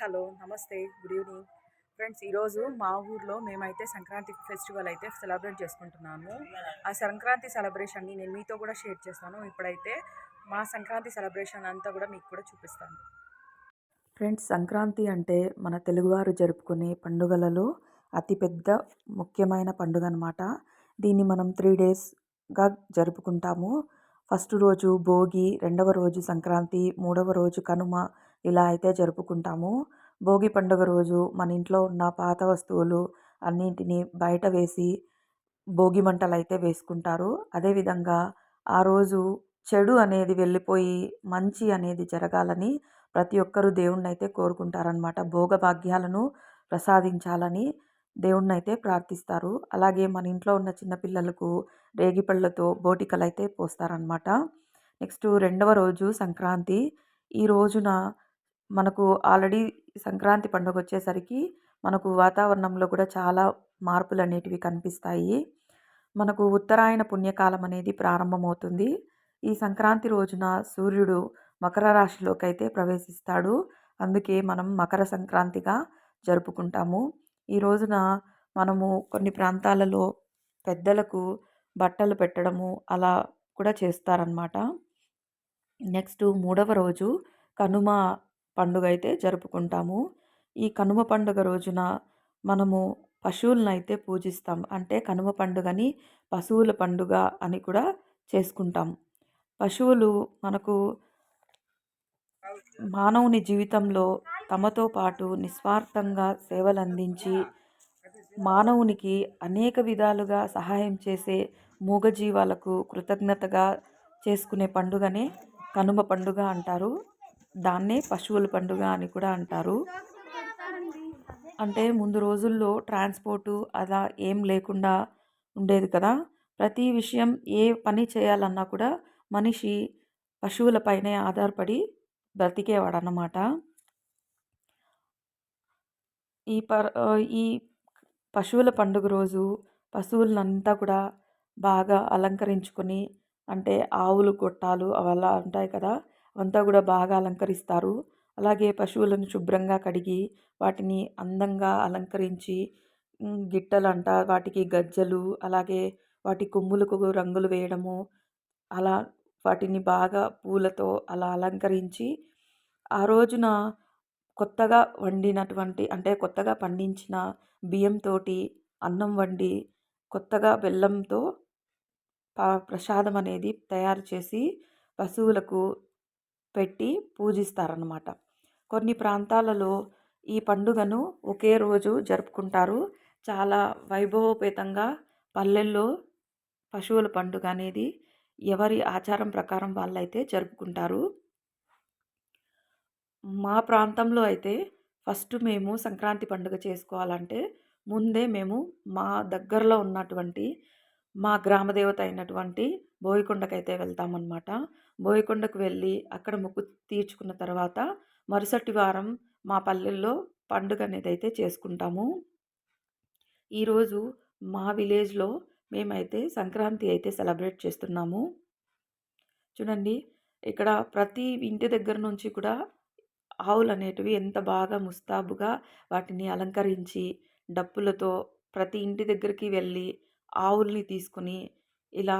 Hello నమస్తే good evening. Friends ఈరోజు మా ఊర్లో మేమైతే సంక్రాంతి ఫెస్టివల్ అయితే సెలబ్రేట్ చేసుకుంటున్నాము. ఆ సంక్రాంతి సెలబ్రేషన్ని నేను మీతో కూడా షేర్ చేస్తాను. ఇప్పుడైతే మా సంక్రాంతి సెలబ్రేషన్ అంతా కూడా మీకు కూడా చూపిస్తాను. ఫ్రెండ్స్ సంక్రాంతి అంటే మన తెలుగువారు జరుపుకునే పండుగలలో అతిపెద్ద ముఖ్యమైన పండుగ అనమాట దీన్ని మనం త్రీ డేస్గా జరుపుకుంటాము. ఫస్ట్ రోజు భోగి రెండవ రోజు సంక్రాంతి మూడవ రోజు కనుమ ఇలా అయితే జరుపుకుంటాము. భోగి పండుగ రోజు మన ఇంట్లో ఉన్న పాత వస్తువులు అన్నింటినీ బయట వేసి భోగి మంటలు అయితే వేసుకుంటారు అదేవిధంగా ఆ రోజు చెడు అనేది వెళ్ళిపోయి మంచి అనేది జరగాలని ప్రతి ఒక్కరూ దేవుణ్ణి అయితే కోరుకుంటారనమాట భోగ భాగ్యాలను ప్రసాదించాలని దేవుణ్ణి అయితే ప్రార్థిస్తారు. అలాగే మన ఇంట్లో ఉన్న చిన్నపిల్లలకు రేగిపళ్ళతో బోటికలు అయితే పోస్తారనమాట నెక్స్ట్ రెండవ రోజు సంక్రాంతి. ఈ రోజున మనకు ఆల్రెడీ సంక్రాంతి పండుగ వచ్చేసరికి మనకు వాతావరణంలో కూడా చాలా మార్పులు అనేటివి కనిపిస్తాయి. మనకు ఉత్తరాయణ పుణ్యకాలం అనేది ప్రారంభమవుతుంది. ఈ సంక్రాంతి రోజున సూర్యుడు మకర రాశిలోకి అయితే ప్రవేశిస్తాడు. అందుకే మనం మకర సంక్రాంతిగా జరుపుకుంటాము. ఈ రోజున మనము కొన్ని ప్రాంతాలలో పెద్దలకు బట్టలు పెట్టడము అలా కూడా చేస్తారనమాట నెక్స్ట్ మూడవ రోజు కనుమ పండుగ అయితే జరుపుకుంటాము. ఈ కనుమ పండుగ రోజున మనము పశువులను అయితే పూజిస్తాం. అంటే కనుమ పండుగని పశువుల పండుగ అని కూడా చేసుకుంటాం. పశువులు మనకు మానవుని జీవితంలో తమతో పాటు నిస్వార్థంగా సేవలు అందించి మానవునికి అనేక విధాలుగా సహాయం చేసే మూగజీవాలకు కృతజ్ఞతగా చేసుకునే పండుగనే కనుమ పండుగ అంటారు. దాన్నే పశువుల పండుగ అని కూడా అంటారు. అంటే ముందు రోజుల్లో ట్రాన్స్పోర్టు అలా ఏం లేకుండా ఉండేది కదా. ప్రతి విషయం ఏ పని చేయాలన్నా కూడా మనిషి పశువులపైనే ఆధారపడి బ్రతికేవాడు అన్నమాట ఈ ప ఈ పశువుల పండుగ రోజు పశువులనంతా కూడా బాగా అలంకరించుకొని అంటే ఆవులు గొట్టాలు అలా ఉంటాయి కదా. అంతా కూడా బాగా అలంకరిస్తారు. అలాగే పశువులను శుభ్రంగా కడిగి వాటిని అందంగా అలంకరించి గిట్టలంట వాటికి గజ్జలు అలాగే వాటి కొమ్ములకు రంగులు వేయడము అలా వాటిని బాగా పూలతో అలా అలంకరించి ఆ రోజున కొత్తగా వండినటువంటి అంటే కొత్తగా పండించిన బియ్యంతో అన్నం వండి కొత్తగా బెల్లంతో ప్రసాదం అనేది తయారు చేసి పశువులకు పెట్టి పూజిస్తారనమాట కొన్ని ప్రాంతాలలో ఈ పండుగను ఒకే రోజు జరుపుకుంటారు. చాలా వైభవోపేతంగా పల్లెల్లో పశువుల పండుగ అనేది ఎవరి ఆచారం ప్రకారం వాళ్ళైతే జరుపుకుంటారు. మా ప్రాంతంలో అయితే ఫస్ట్ మేము సంక్రాంతి పండుగ చేసుకోవాలంటే ముందే మేము మా దగ్గరలో ఉన్నటువంటి మా గ్రామదేవత అయినటువంటి బోయకొండకైతే వెళ్తామన్నమాట. బోయకొండకు వెళ్ళి అక్కడ మొక్కు తీర్చుకున్న తర్వాత మరుసటి వారం మా పల్లెల్లో పండుగ అనేది అయితే చేసుకుంటాము. ఈరోజు మా విలేజ్లో మేమైతే సంక్రాంతి అయితే సెలబ్రేట్ చేస్తున్నాము. చూడండి ఇక్కడ ప్రతి ఇంటి దగ్గర నుంచి కూడా ఆవులు అనేటివి ఎంత బాగా ముస్తాబుగా వాటిని అలంకరించి డప్పులతో ప్రతి ఇంటి దగ్గరికి వెళ్ళి ఆవుల్ని తీసుకుని ఇలా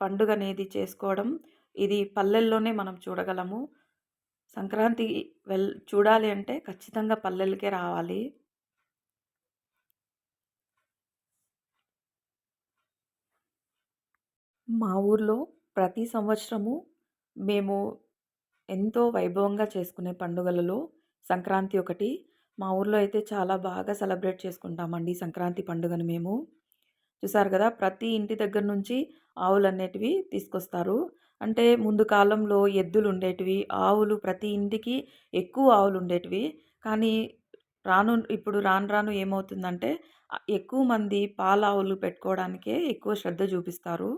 పండుగ అనేది చేసుకోవడం ఇది పల్లెల్లోనే మనం చూడగలము. సంక్రాంతి వెల్ చూడాలి అంటే ఖచ్చితంగా పల్లెలకే రావాలి. మా ఊర్లో ప్రతి సంవత్సరము మేము ఎంతో వైభవంగా చేసుకునే పండుగలలో సంక్రాంతి ఒకటి మా ఊర్లో అయితే చాలా బాగా సెలబ్రేట్ చేసుకుంటామండి సంక్రాంతి పండుగను మేము. చూసారు కదా ప్రతి ఇంటి దగ్గర నుంచి ఆవులు అనేటివి తీసుకొస్తారు. అంటే ముందు కాలంలో ఎద్దులు ఉండేటివి ఆవులు ప్రతి ఇంటికి ఎక్కువ ఆవులు ఉండేటివి. కానీ రాను ఇప్పుడు రాను రాను ఏమవుతుందంటే ఎక్కువ మంది పాల ఆవులు పెట్టుకోవడానికే ఎక్కువ శ్రద్ధ చూపిస్తారు.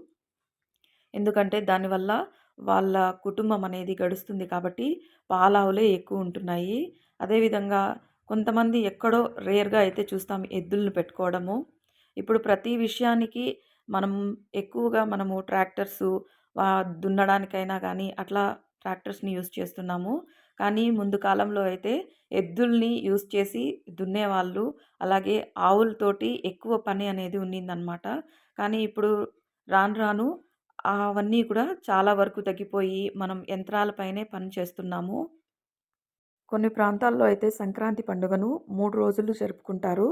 ఎందుకంటే దానివల్ల వాళ్ళ కుటుంబం అనేది గడుస్తుంది కాబట్టి పాల ఆవులే ఎక్కువ ఉంటున్నాయి. అదేవిధంగా కొంతమంది ఎక్కడో రేర్గా అయితే చూస్తాం ఎద్దులను పెట్టుకోవడము. ఇప్పుడు ప్రతి విషయానికి మనం ఎక్కువగా మనము ట్రాక్టర్స్ దున్నడానికైనా కానీ అట్లా ట్రాక్టర్స్ని యూస్ చేస్తున్నాము. కానీ ముందు కాలంలో అయితే ఎద్దుల్ని యూజ్ చేసి దున్నేవాళ్ళు. అలాగే ఆవులతోటి ఎక్కువ పని అనేది ఉన్నిందనమాట కానీ ఇప్పుడు రాను రాను అవన్నీ కూడా చాలా వరకు తగ్గిపోయి మనం యంత్రాలపైనే పని చేస్తున్నాము. కొన్ని ప్రాంతాల్లో అయితే సంక్రాంతి పండుగను మూడు రోజులు జరుపుకుంటారు.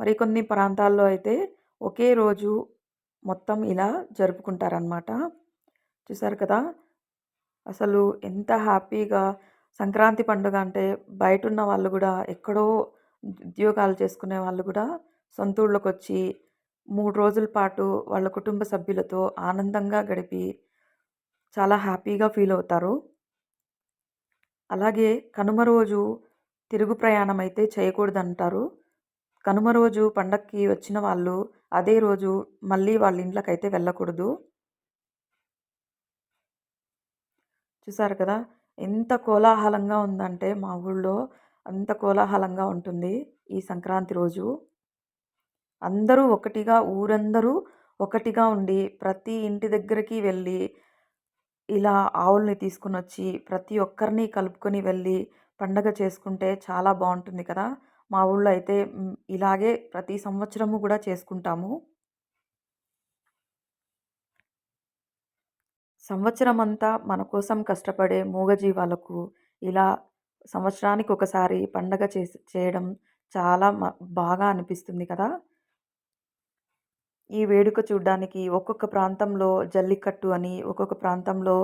మరి కొన్ని ప్రాంతాల్లో అయితే ఒకే రోజు మొత్తం ఇలా జరుపుకుంటారనమాట చూసారు కదా? అసలు ఎంత హ్యాపీగా సంక్రాంతి పండుగ అంటే బయట ఉన్న వాళ్ళు కూడా ఎక్కడో ఉద్యోగాలు చేసుకునే వాళ్ళు కూడా సొంతూళ్ళకి వచ్చి మూడు రోజుల పాటు వాళ్ళ కుటుంబ సభ్యులతో ఆనందంగా గడిపి చాలా హ్యాపీగా ఫీల్ అవుతారు. అలాగే కనుమ రోజు తిరుగు ప్రయాణం అయితే చేయకూడదంటారు. కనుమ రోజు పండక్కి వచ్చిన వాళ్ళు అదే రోజు మళ్ళీ వాళ్ళ ఇంట్లోకైతే వెళ్ళకూడదు. చూసారు కదా? ఎంత కోలాహలంగా ఉందంటే మా ఊళ్ళో అంత కోలాహలంగా ఉంటుంది ఈ సంక్రాంతి రోజు. అందరూ ఒకటిగా ఊరందరూ ఒకటిగా ఉండి ప్రతి ఇంటి దగ్గరికి వెళ్ళి ఇలా ఆవుల్ని తీసుకుని వచ్చి ప్రతి ఒక్కరిని కలుపుకొని వెళ్ళి పండగ చేసుకుంటే చాలా బాగుంటుంది కదా! మా ఊళ్ళో అయితే ఇలాగే ప్రతి సంవత్సరము కూడా చేసుకుంటాము. సంవత్సరం అంతా మన కోసం కష్టపడే మూగజీవాలకు ఇలా సంవత్సరానికి ఒకసారి పండగ చేసి చేయడం చాలా మ- బాగా అనిపిస్తుంది కదా! ఈ వేడుక చూడ్డానికి ఒక్కొక్క ప్రాంతంలో జల్లికట్టు అని ఒక్కొక్క ప్రాంతంలో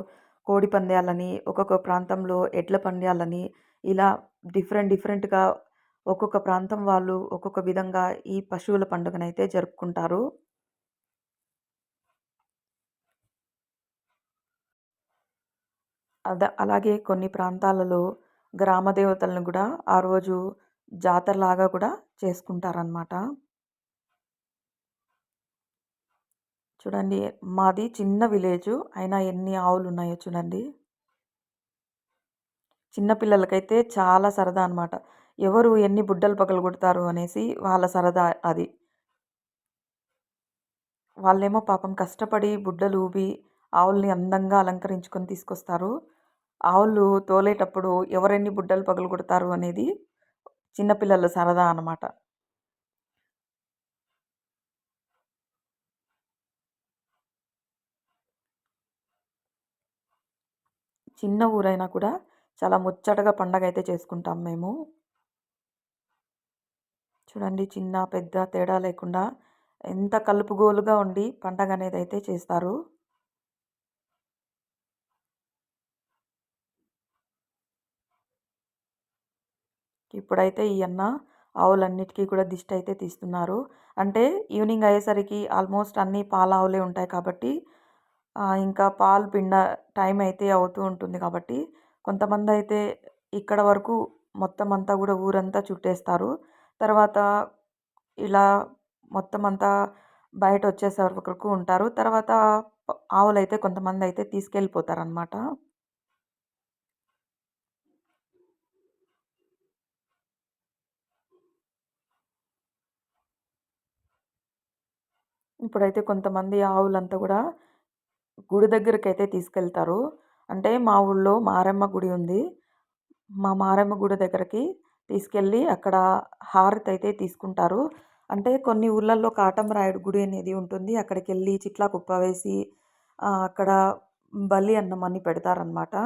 కోడి పందాలని ఒక్కొక్క ప్రాంతంలో ఎడ్ల పందాలని ఇలా డిఫరెంట్ డిఫరెంట్గా ఒక్కొక్క ప్రాంతం వాళ్ళు ఒక్కొక్క విధంగా ఈ పశువుల పండుగనైతే జరుపుకుంటారు. అద అలాగే కొన్ని ప్రాంతాలలో గ్రామ దేవతలను కూడా ఆ రోజు జాతరలాగా కూడా చేసుకుంటారనమాట చూడండి. మాది చిన్న విలేజ్. అయినా ఎన్ని ఆవులు ఉన్నాయో చూడండి చిన్నపిల్లలకైతే చాలా సరదా అనమాట ఎవరు ఎన్ని బుడ్డలు పగలు కొడతారు అనేసి వాళ్ళ సరదా అది. వాళ్ళేమో పాపం కష్టపడి బుడ్డలు ఊబి ఆవుల్ని అందంగా అలంకరించుకొని తీసుకొస్తారు. ఆవులు తోలేటప్పుడు ఎవరెన్ని బుడ్డలు పగలు కొడతారు అనేది చిన్నపిల్లల సరదా అన్నమాట. చిన్న ఊరైనా కూడా చాలా ముచ్చటగా పండగ అయితే చేసుకుంటాం మేము. చూడండి చిన్న పెద్ద తేడా లేకుండా ఎంత కలుపుగోలుగా ఉండి పండగ అనేది అయితే చేస్తారు. ఇప్పుడైతే ఈ అన్న ఆవులన్నిటికీ కూడా దిష్టి అయితే తీస్తున్నారు. అంటే ఈవినింగ్ అయ్యేసరికి ఆల్మోస్ట్ అన్నీ పాల ఆవులే ఉంటాయి కాబట్టి ఇంకా పాలు పిండ టైం అయితే అవుతూ ఉంటుంది కాబట్టి కొంతమంది అయితే ఇక్కడ వరకు మొత్తం అంతా కూడా ఊరంతా చుట్టేస్తారు. తర్వాత ఇలా మొత్తం అంతా బయట వచ్చేసే వరకు ఉంటారు. తర్వాత ఆవులు అయితే కొంతమంది అయితే తీసుకెళ్ళిపోతారనమాట ఇప్పుడైతే కొంతమంది ఆవులంతా కూడా గుడి దగ్గరికి అయితే తీసుకెళ్తారు. అంటే మా ఊళ్ళో మారమ్మ గుడి ఉంది. మా మారమ్మ గుడి దగ్గరికి తీసుకెళ్ళి అక్కడ హారతి అయితే తీసుకుంటారు. అంటే కొన్ని ఊళ్ళల్లో కాటమరాయుడు గుడి అనేది ఉంటుంది. అక్కడికి వెళ్ళి చిట్ల కుప్ప వేసి అక్కడ బలి అన్నం అని పెడతారనమాట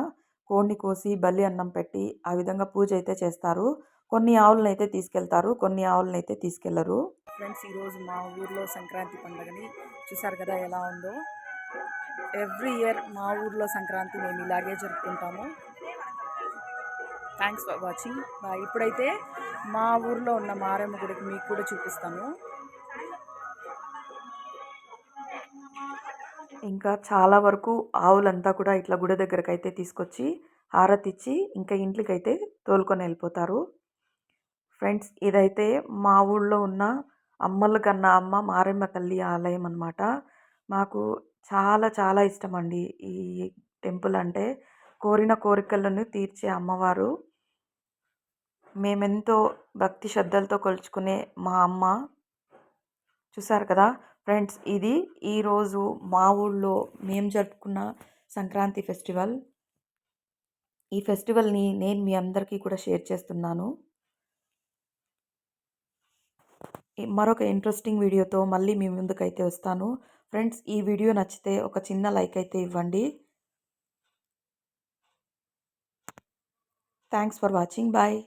కోడిని కోసి బలి అన్నం పెట్టి ఆ విధంగా పూజ అయితే చేస్తారు. కొన్ని ఆవులను అయితే తీసుకెళ్తారు. కొన్ని ఆవులను అయితే తీసుకెళ్ళరు. ఫ్రెండ్స్ ఈరోజు మా ఊర్లో సంక్రాంతి పండుగని చూసారు కదా ఎలా ఉందో? ఎవ్రీ ఇయర్ మా ఊర్లో సంక్రాంతి మేము ఇలాగే జరుపుకుంటాము. థ్యాంక్స్ ఫర్ వాచింగ్ బాయ్ ఇప్పుడైతే మా ఊర్లో ఉన్న మారమ్మ గుడికి మీకు కూడా చూపిస్తాను. ఇంకా చాలా వరకు ఆవులంతా కూడా ఇట్లా గుడి దగ్గరకు అయితే తీసుకొచ్చి హారతి ఇచ్చి ఇంకా ఇంట్లోకి అయితే తోలుకొని వెళ్ళిపోతారు. ఫ్రెండ్స్ ఇదైతే మా ఊళ్ళో ఉన్న అమ్మల కన్నా అమ్మ మారమ్మ తల్లి ఆలయం అన్నమాట. మాకు చాలా చాలా ఇష్టం అండి ఈ టెంపుల్ అంటే కోరిన కోరికలను తీర్చే అమ్మవారు. మేమెంతో భక్తి శ్రద్ధలతో కొలుచుకునే మా అమ్మ. చూసారు కదా ఫ్రెండ్స్ ఇది ఈరోజు మా ఊళ్ళో మేము జరుపుకున్న సంక్రాంతి ఫెస్టివల్. ఈ ఫెస్టివల్ని నేను మీ అందరికీ కూడా షేర్ చేస్తున్నాను. ఈ- మరొక ఇంట్రెస్టింగ్ వీడియోతో మళ్ళీ మీ ముందుకైతే వస్తాను. ఫ్రెండ్స్ ఈ వీడియో నచ్చితే ఒక చిన్న లైక్ అయితే ఇవ్వండి. Thanks for watching bye